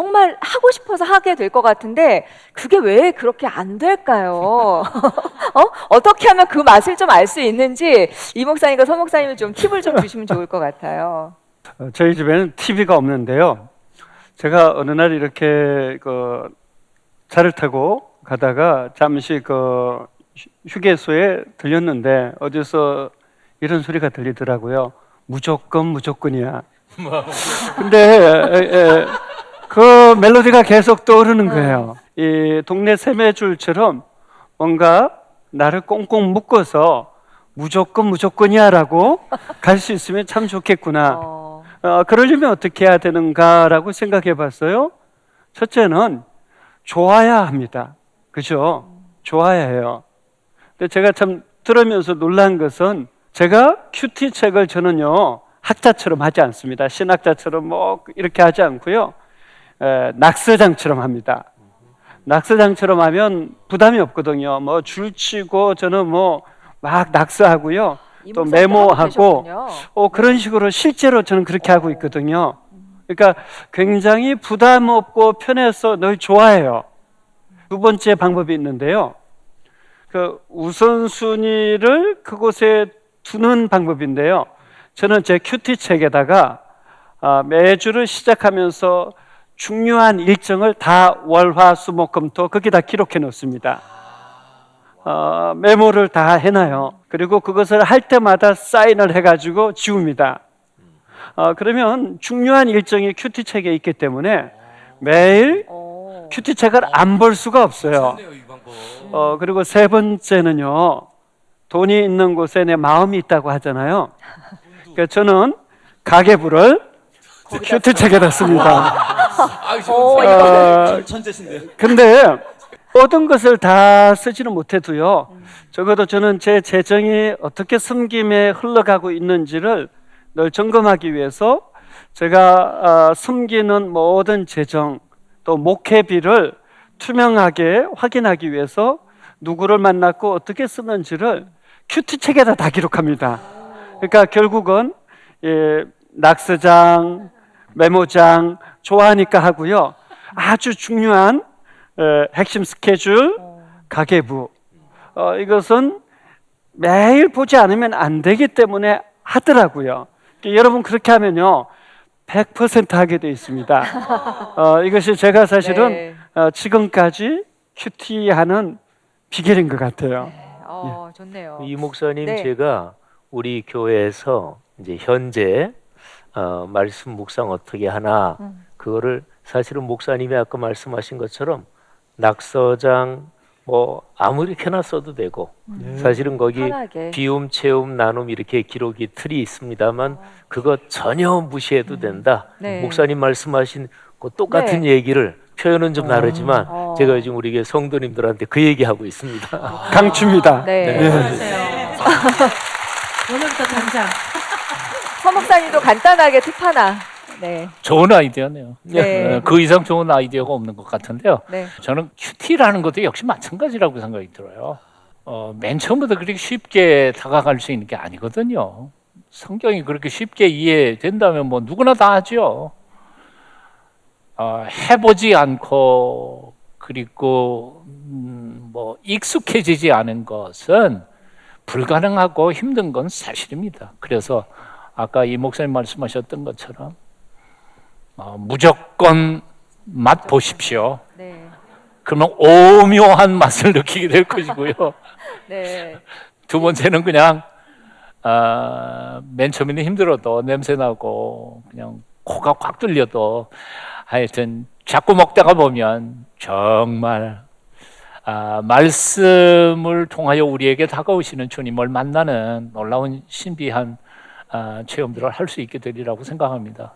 정말 하고 싶어서 하게 될 것 같은데 그게 왜 그렇게 안 될까요? 어? 어떻게 하면 그 맛을 좀 알 수 있는지 이 목사님과 서 목사님이 좀 팁을 좀 주시면 좋을 것 같아요. 어, 저희 집에는 TV가 없는데요. 제가 어느 날 이렇게 그 차를 타고 가다가 잠시 그 휴- 휴게소에 들렸는데 어디서 이런 소리가 들리더라고요. 무조건 무조건이야. 근데 에, 에, 그 멜로디가 계속 떠오르는 거예요. 이 동네 세매줄처럼 뭔가 나를 꽁꽁 묶어서 무조건 무조건이야라고 갈 수 있으면 참 좋겠구나. 어, 어, 그러려면 어떻게 해야 되는가라고 생각해 봤어요. 첫째는 좋아야 합니다. 그죠? 좋아야 해요. 근데 제가 참 들으면서 놀란 것은 제가 큐티 책을 저는요, 학자처럼 하지 않습니다. 신학자처럼 뭐 이렇게 하지 않고요. 에, 낙서장처럼 합니다. 낙서장처럼 하면 부담이 없거든요. 뭐 줄치고 저는 뭐 막 낙서하고요. 이또 메모하고. 어, 그런 식으로 실제로 저는 그렇게 하고 있거든요. 그러니까 굉장히 부담 없고 편해서 늘 좋아해요. 두 번째 방법이 있는데요. 그 우선순위를 그곳에 두는 방법인데요. 저는 제 큐티 책에다가 아, 매주를 시작하면서 중요한 일정을 다 월화 수목금토 거기다 기록해 놓습니다. 어, 메모를 다 해놔요. 그리고 그것을 할 때마다 사인을 해가지고 지웁니다. 어, 그러면 중요한 일정이 큐티 책에 있기 때문에 매일 어. 큐티 책을 안 볼 수가 없어요. 어, 그리고 세 번째는요, 돈이 있는 곳에 내 마음이 있다고 하잖아요. 그러니까 저는 가계부를 큐티 책에다 씁니다. 어, 어, 천재신데요. 근데 모든 것을 다 쓰지는 못해도요. 적어도 저는 제 재정이 어떻게 숨김에 흘러가고 있는지를 늘 점검하기 위해서 제가 어, 숨기는 모든 재정 또 목회비를 투명하게 확인하기 위해서 누구를 만났고 어떻게 쓰는지를 큐티 책에다 다 기록합니다. 그러니까 결국은 예, 낙서장, 메모장 좋아하니까 하고요. 아주 중요한 에, 핵심 스케줄, 가계부 어, 이것은 매일 보지 않으면 안 되기 때문에 하더라고요. 여러분 그렇게 하면요. 100% 하게 돼 있습니다. 어, 이것이 제가 사실은 네. 어, 지금까지 큐티하는 비결인 것 같아요. 어, 좋네요. 이 목사님 네. 제가 우리 교회에서 이제 현재 어, 말씀 묵상 어떻게 하나 음. 그거를 사실은 목사님이 아까 말씀하신 것처럼 낙서장 뭐 아무렇게나 써도 되고 사실은 거기 편하게. 비움 체움 나눔 이렇게 기록이 틀이 있습니다만 그거 전혀 무시해도 된다. 네. 목사님 말씀하신 그 똑같은 네. 얘기를 표현은 좀 다르지만 어. 제가 요즘 우리 성도님들한테 그 얘기 하고 있습니다. 강추입니다. 네. 오늘부터 당장 서 목사님도 간단하게 팁 하나. 네. 좋은 아이디어네요. 네. 어, 그 이상 좋은 아이디어가 없는 것 같은데요. 네. 저는 큐티라는 것도 역시 마찬가지라고 생각이 들어요. 어, 맨 처음부터 그렇게 쉽게 다가갈 수 있는 게 아니거든요. 성경이 그렇게 쉽게 이해된다면 뭐 누구나 다 하죠. 어, 해보지 않고 그리고 음, 뭐 익숙해지지 않은 것은 불가능하고 힘든 건 사실입니다. 그래서 아까 이 목사님 말씀하셨던 것처럼 어, 무조건 맛 보십시오. 네. 그러면 오묘한 맛을 느끼게 될 것이고요. 네. 두 번째는 그냥 아, 맨 처음에는 힘들어도 냄새 나고 그냥 코가 꽉 뚫려도 하여튼 자꾸 먹다가 보면 정말 아, 말씀을 통하여 우리에게 다가오시는 주님을 만나는 놀라운 신비한 아, 체험들을 할 수 있게 되리라고 생각합니다.